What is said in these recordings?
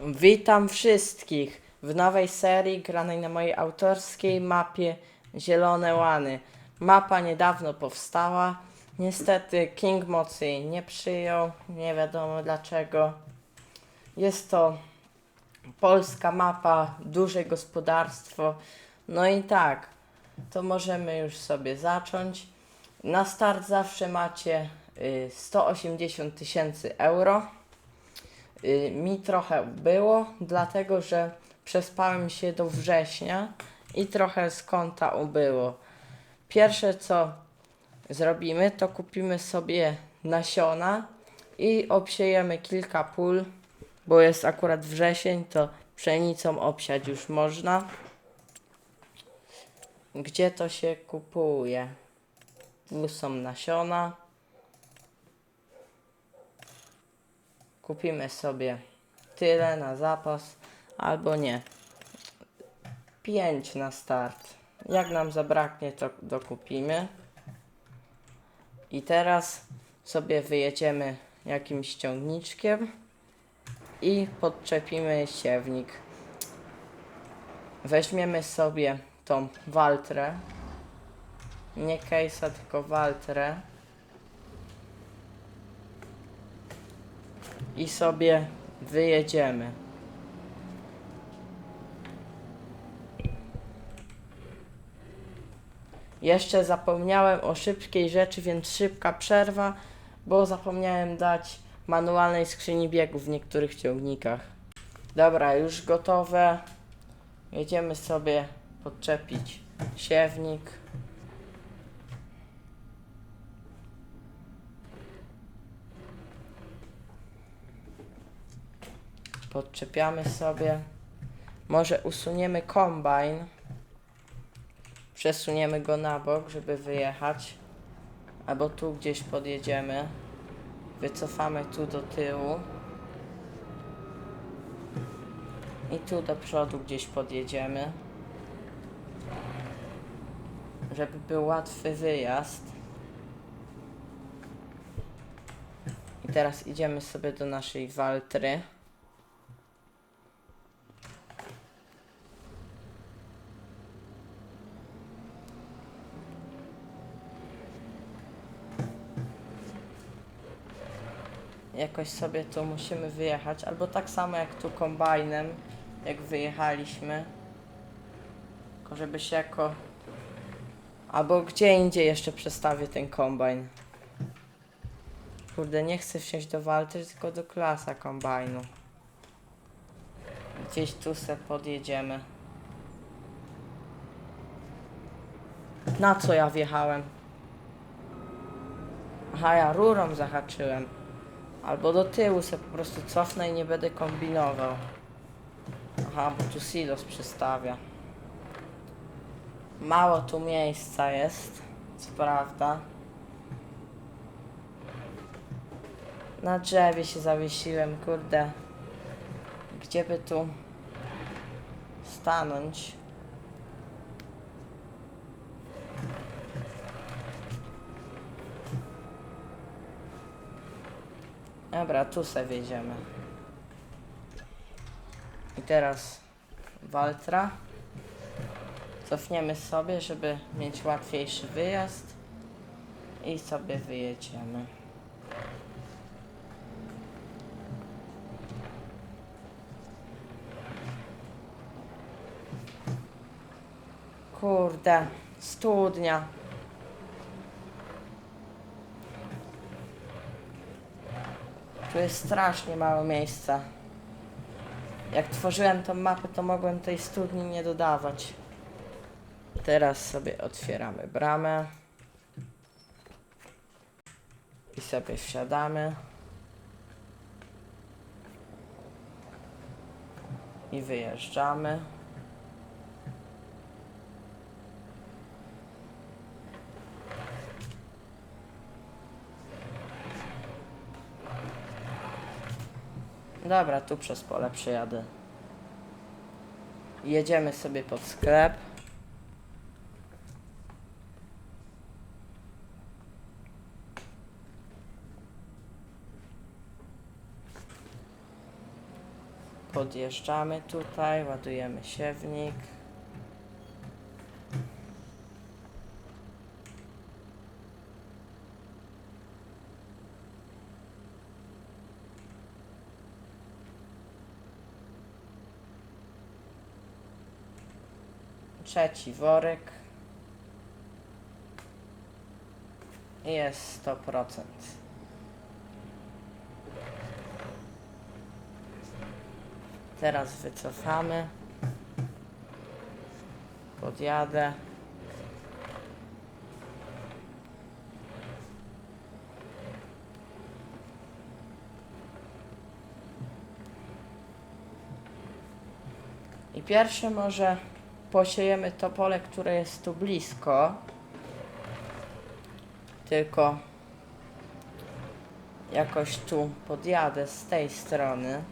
Witam wszystkich w nowej serii granej na mojej autorskiej mapie Zielone Łany. Mapa niedawno powstała. Niestety King Mocy jej nie przyjął, nie wiadomo dlaczego. Jest to polska mapa, duże gospodarstwo. No i tak, to możemy już sobie zacząć. Na start zawsze macie y, 180 tysięcy euro. Y, mi trochę było, dlatego że przespałem się do września i trochę z konta ubyło. Pierwsze co zrobimy, to kupimy sobie nasiona i obsiejemy kilka pól, bo jest akurat wrzesień, to pszenicą obsiać już można. Gdzie to się kupuje? Tu są nasiona. Kupimy sobie tyle na zapas, albo nie. 5 na start. Jak nam zabraknie, to dokupimy. I teraz sobie wyjedziemy jakimś ciągniczkiem i podczepimy siewnik. Weźmiemy sobie tą waltrę. Nie case'a, tylko waltrę. I sobie wyjedziemy. Jeszcze zapomniałem o szybkiej rzeczy, więc szybka przerwa, bo zapomniałem dać manualnej skrzyni biegów w niektórych ciągnikach. Dobra, już gotowe. Jedziemy sobie podczepić siewnik. Podczepiamy sobie. Może usuniemy kombajn. Przesuniemy go na bok, żeby wyjechać. Albo tu gdzieś podjedziemy. Wycofamy tu do tyłu. I tu do przodu gdzieś podjedziemy. Żeby był łatwy wyjazd. I teraz idziemy sobie do naszej waltry. Jakoś sobie tu musimy wyjechać, albo tak samo jak tu kombajnem, jak wyjechaliśmy. Tylko żeby się jako... Albo gdzie indziej jeszcze przestawię ten kombajn. Kurde, nie chcę wsiąść do walty, tylko do klasa kombajnu. Gdzieś tu se podjedziemy. Na co ja wjechałem? Aha, ja rurą zahaczyłem. Albo do tyłu se po prostu cofnę i nie będę kombinował. Aha, bo tu silos przystawia. Mało tu miejsca jest, co prawda. Na drzewie się zawiesiłem, kurde. Gdzie by tu stanąć? Dobra, tu se wjedziemy. I teraz Waltra. Cofniemy sobie, żeby mieć łatwiejszy wyjazd. I sobie wyjedziemy. Kurde, studnia. Tu jest strasznie mało miejsca. Jak tworzyłem tą mapę, to mogłem tej studni nie dodawać. Teraz sobie otwieramy bramę. I sobie wsiadamy. I wyjeżdżamy. Dobra, tu przez pole przejadę. Jedziemy sobie pod sklep. Podjeżdżamy tutaj, ładujemy siewnik. Trzeci worek. Jest 100%. Teraz wycofamy. Podjadę. I pierwsze może posiejemy to pole, które jest tu blisko. Tylko jakoś tu podjadę z tej strony.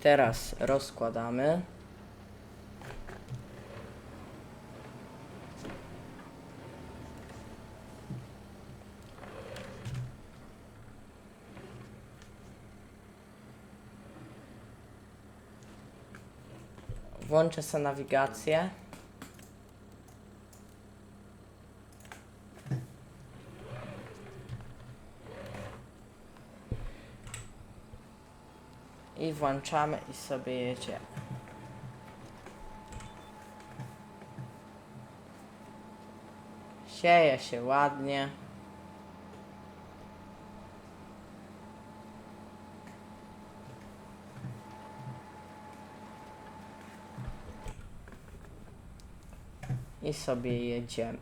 Teraz rozkładamy. Włączę sobie nawigację. I włączamy i sobie jedziemy. Sieje się ładnie. I sobie jedziemy.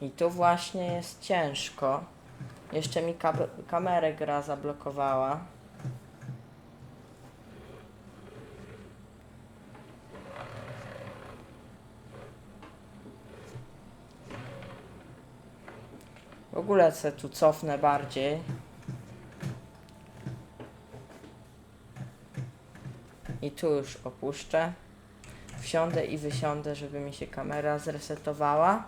I tu właśnie jest ciężko. Jeszcze mi kab- kamerę gra zablokowała. W ogóle se tu cofnę bardziej. I tu już opuszczę. Wsiądę i wysiądę, żeby mi się kamera zresetowała.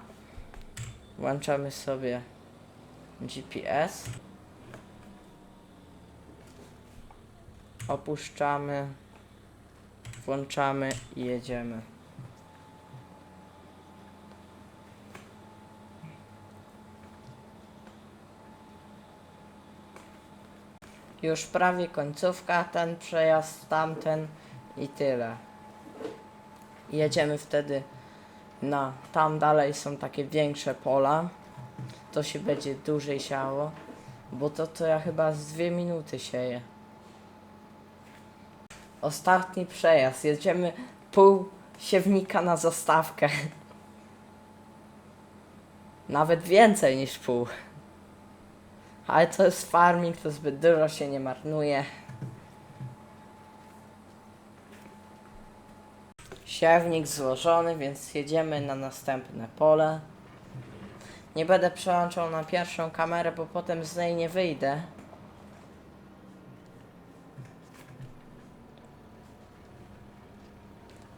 Włączamy sobie GPS. Opuszczamy. Włączamy i jedziemy. Już prawie końcówka, ten przejazd, tamten i tyle. Jedziemy wtedy na, tam dalej są takie większe pola. To się będzie dłużej siało, bo to, to ja chyba z dwie minuty sieję. Ostatni przejazd, jedziemy pół siewnika na zostawkę. Nawet więcej niż pół. Ale to jest farming, to zbyt dużo się nie marnuje. Siewnik złożony, więc jedziemy na następne pole. Nie będę przełączał na pierwszą kamerę, bo potem z niej nie wyjdę.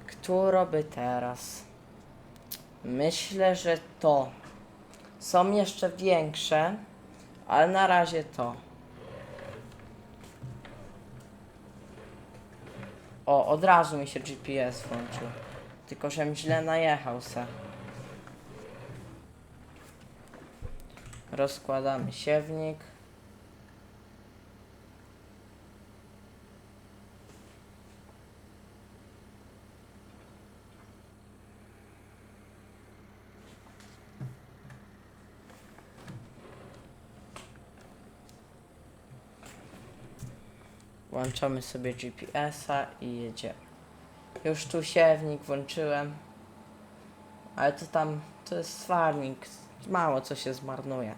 Któro by teraz? Myślę, że to. Są jeszcze większe, ale na razie to. O, od razu mi się GPS włączył. Tylko, żem źle najechał se. Rozkładamy siewnik. Włączamy sobie GPS-a i jedziemy. Już tu siewnik włączyłem. Ale to tam, to jest farming. Mało co się zmarnuje.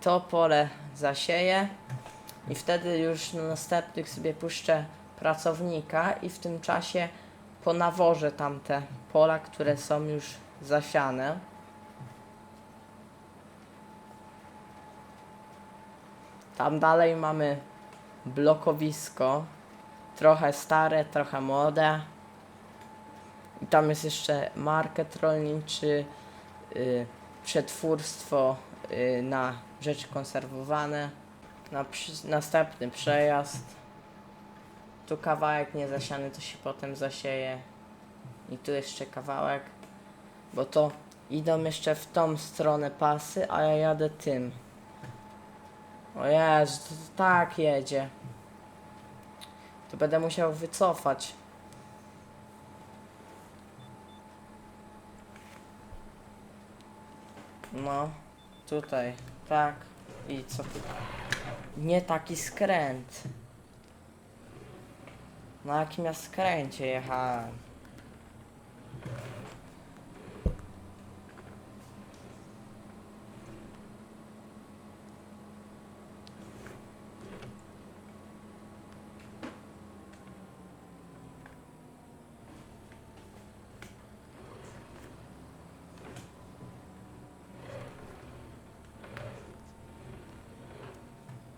To pole zasieję i wtedy już na następnych sobie puszczę pracownika i w tym czasie ponawożę tamte pola, które są już zasiane. Tam dalej mamy blokowisko. Trochę stare, trochę młode. I tam jest jeszcze market rolniczy, y, przetwórstwo y, na rzeczy konserwowane. Na przy, następny przejazd. Tu kawałek niezasiany, to się potem zasieje. I tu jeszcze kawałek. Bo to idą jeszcze w tą stronę pasy, a ja jadę tym. O Jezu, to, to tak jedzie. To będę musiał wycofać. No, tutaj, tak. I co? Nie taki skręt. Na jakim ja skręcie jechałem?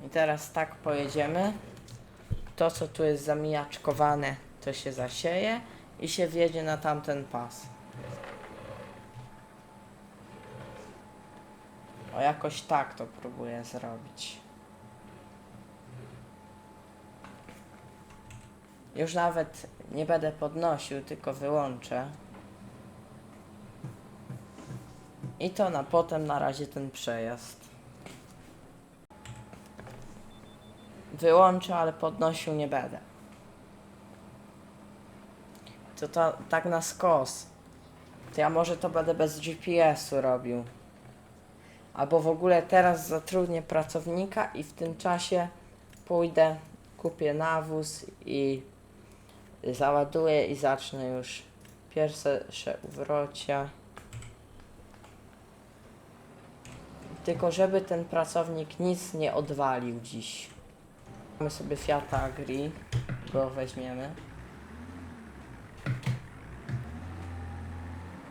I teraz tak pojedziemy. To, co tu jest zamijaczkowane, to się zasieje i się wjedzie na tamten pas. O, jakoś tak to próbuję zrobić. Już nawet nie będę podnosił, tylko wyłączę. I to na potem na razie ten przejazd. Wyłączę, ale podnosił nie będę. To, to tak na skos. To ja może to będę bez GPS-u robił. Albo w ogóle teraz zatrudnię pracownika i w tym czasie pójdę, kupię nawóz i załaduję i zacznę już pierwsze uwrocia. Tylko żeby ten pracownik nic nie odwalił dziś. Mamy sobie Fiata Agri, go weźmiemy.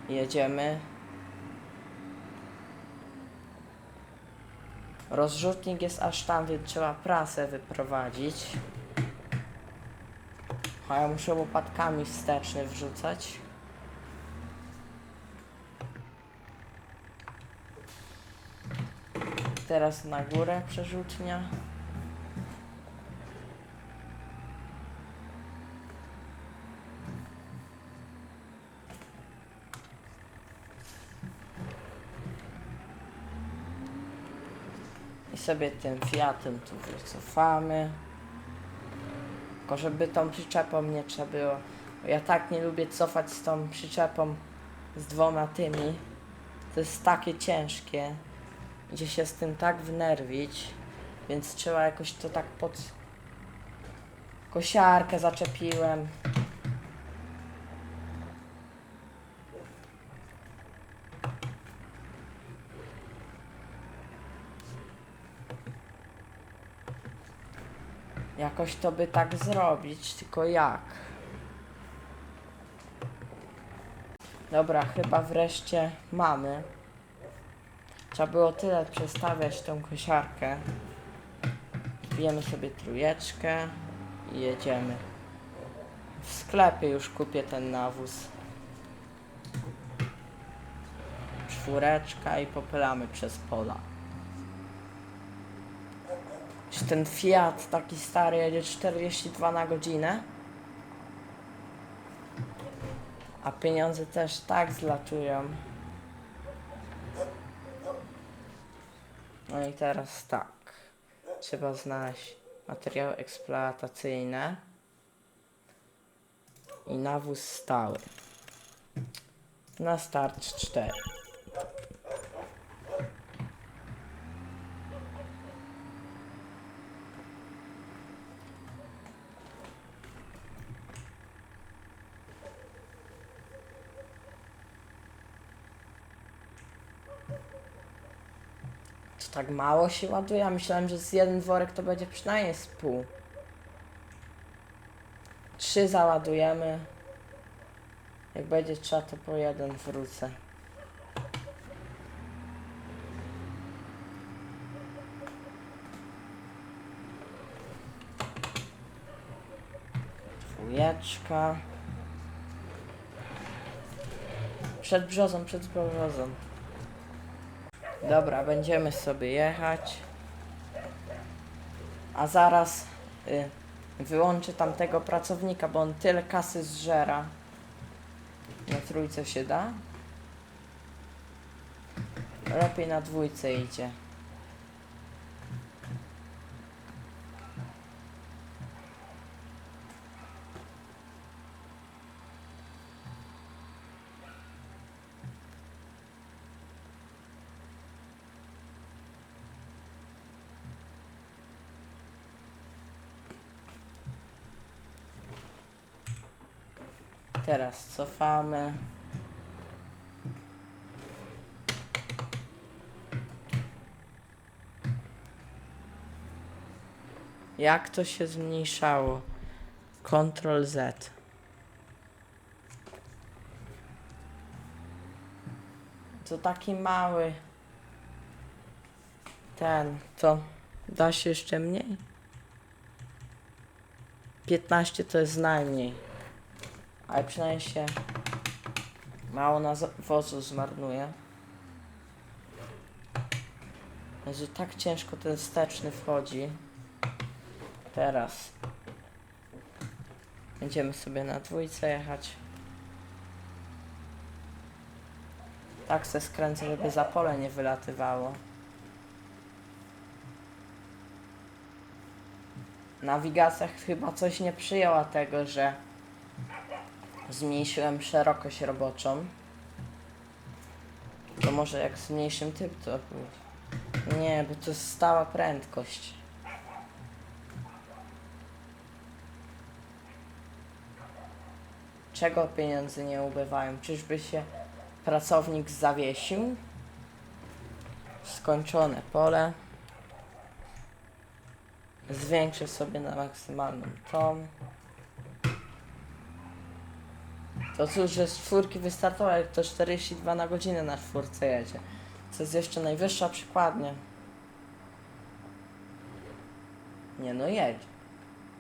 Jedziemy. Rozrzutnik jest aż tam, więc trzeba prasę wyprowadzić. A ja muszę łopatkami wsteczny wrzucać. Teraz na górę przerzutnia. Sobie tym Fiatem tu wycofamy. Tylko żeby tą przyczepą nie trzeba było. Ja tak nie lubię cofać z tą przyczepą z dwoma tymi. To jest takie ciężkie. Idzie się z tym tak wnerwić. Więc trzeba jakoś to tak pod... Kosiarkę zaczepiłem. Jakoś to by tak zrobić, tylko jak? Dobra, chyba wreszcie mamy. Trzeba było tyle przestawiać tą kosiarkę. Bijemy sobie trójeczkę i jedziemy. W sklepie już kupię ten nawóz. Czwóreczka i popylamy przez pola. Czy ten Fiat taki stary jedzie 42 na godzinę? A pieniądze też tak zlatują. No i teraz tak. Trzeba znaleźć materiały eksploatacyjne i nawóz stały. Na start 4. tak mało się ładuje? Ja myślałem, że z jeden worek to będzie przynajmniej z pół. Trzy załadujemy. Jak będzie trzeba, to po jeden wrócę. dwójeczka. Przed brzozą, przed brzozą. Dobra, będziemy sobie jechać. A zaraz y, wyłączę tamtego pracownika, bo on tyle kasy zżera. Na trójce się da? Lepiej na dwójce idzie. Teraz cofamy. Jak to się zmniejszało? Ctrl Z. To taki mały. Ten, to da się jeszcze mniej? 15 to jest najmniej. Ale przynajmniej się mało na wozu zmarnuje. Że tak ciężko ten wsteczny wchodzi. Teraz będziemy sobie na dwójce jechać. Tak se skręcę, żeby za pole nie wylatywało. Nawigacja chyba coś nie przyjęła tego, że zmniejszyłem szerokość roboczą. To może jak zmniejszym typ to. Nie, bo to jest stała prędkość. Czego pieniądze nie ubywają? Czyżby się pracownik zawiesił? Skończone pole. Zwiększę sobie na maksymalną tą. To cóż, że z czwórki wystartował, jak to 42 na godzinę na czwórce jedzie. Co jest jeszcze najwyższa przykładnia. Nie no jedź.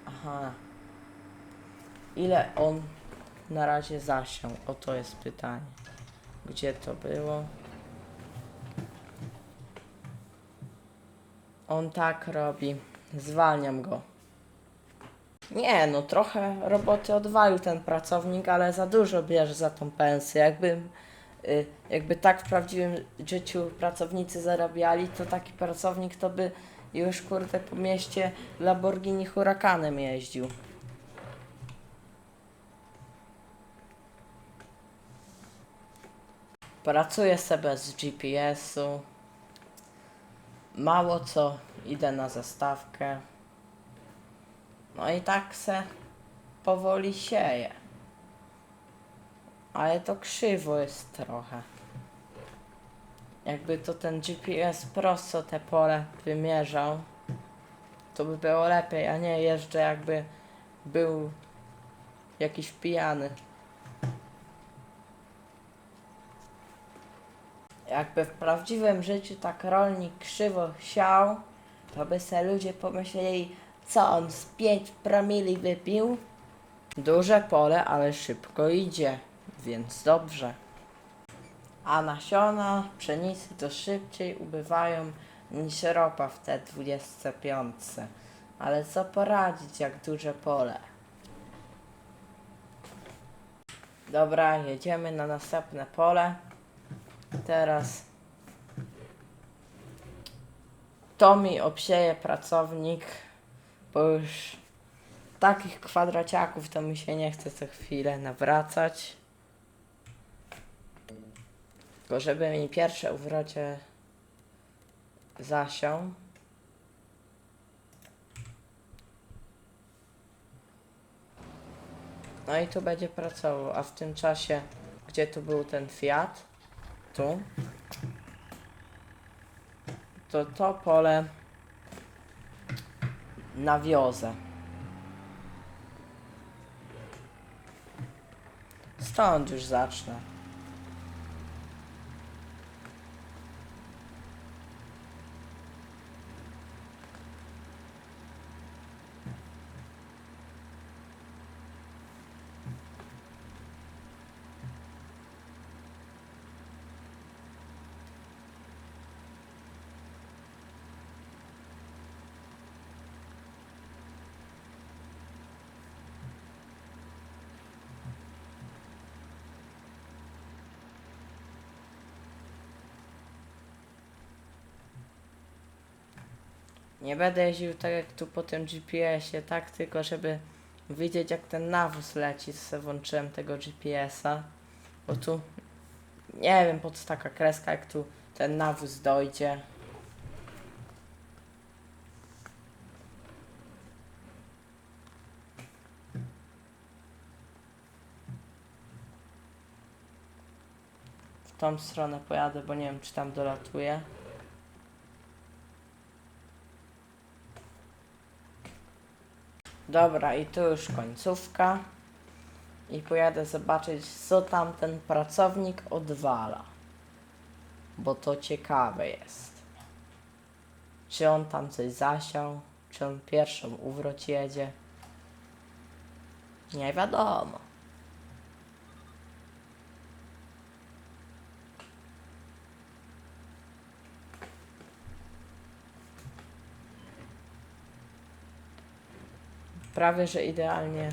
Aha. Ile on na razie zasiał? O to jest pytanie. Gdzie to było? On tak robi. Zwalniam go. Nie, no trochę roboty odwalił ten pracownik, ale za dużo bierze za tą pensję. Jakby, y, jakby tak w prawdziwym życiu pracownicy zarabiali, to taki pracownik to by już kurde po mieście Lamborghini Hurakanem jeździł. Pracuję sobie bez GPS-u. Mało co, idę na zastawkę. No i tak se powoli sieje. Ale to krzywo jest trochę. Jakby to ten GPS prosto te pole wymierzał, to by było lepiej, a nie jeżdżę jakby był jakiś pijany. Jakby w prawdziwym życiu tak rolnik krzywo siał, to by se ludzie pomyśleli, co on z 5 promili wypił? Duże pole, ale szybko idzie, więc dobrze. A nasiona pszenicy to szybciej ubywają niż ropa w te 25. Ale co poradzić, jak duże pole? Dobra, jedziemy na następne pole. Teraz to mi obsieje pracownik, bo już takich kwadraciaków to mi się nie chce co chwilę nawracać. Tylko żeby mi pierwsze uwrocie zasiął. No i tu będzie pracował, a w tym czasie, gdzie tu był ten Fiat, tu, to to pole nawiozę. Stąd już zacznę. Nie będę jeździł tak jak tu po tym GPS-ie, tak tylko żeby widzieć jak ten nawóz leci, sobie włączyłem tego GPS-a. Bo tu nie wiem po co taka kreska, jak tu ten nawóz dojdzie. W tą stronę pojadę, bo nie wiem czy tam dolatuje. Dobra, i tu już końcówka. I pojadę zobaczyć, co tam ten pracownik odwala. Bo to ciekawe jest. Czy on tam coś zasiał? Czy on pierwszą uwroć jedzie? Nie wiadomo. Prawie, że idealnie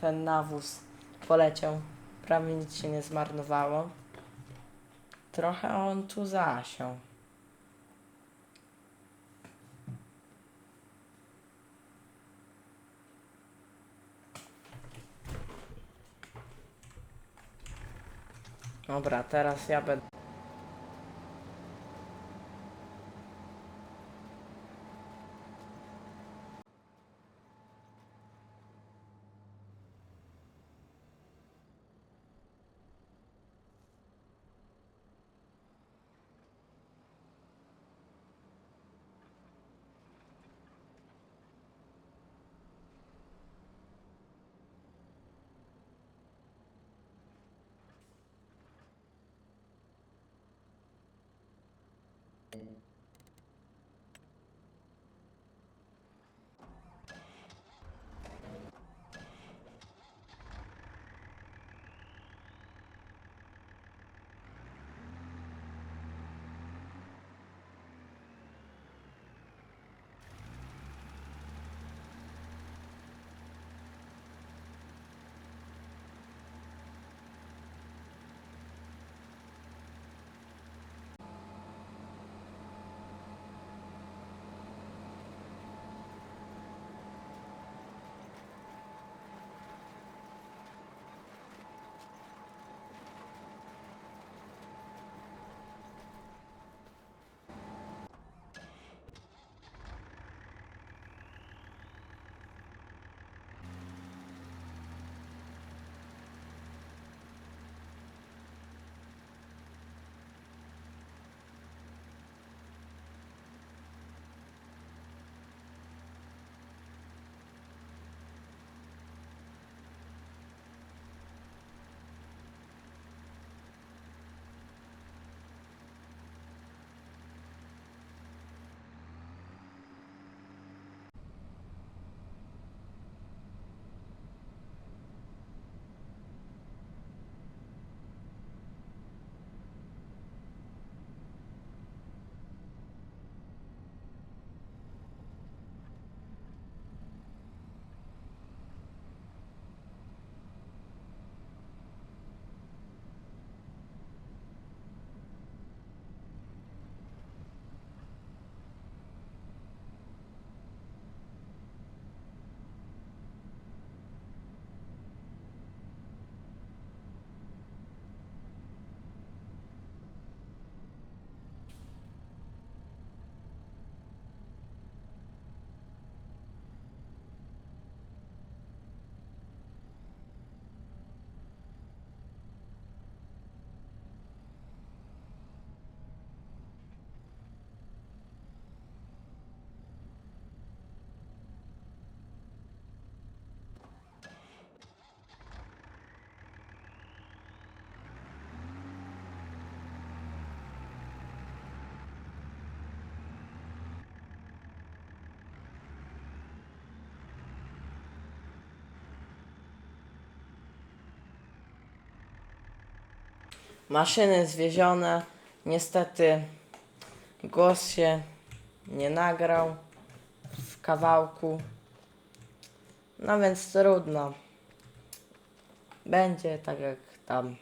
ten nawóz poleciał. Prawie nic się nie zmarnowało. Trochę on tu zasiął. Dobra, teraz ja będę. Maszyny zwiezione. Niestety głos się nie nagrał w kawałku. No więc trudno. Będzie tak jak tam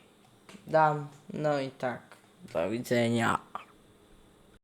dam. No i tak. Do widzenia.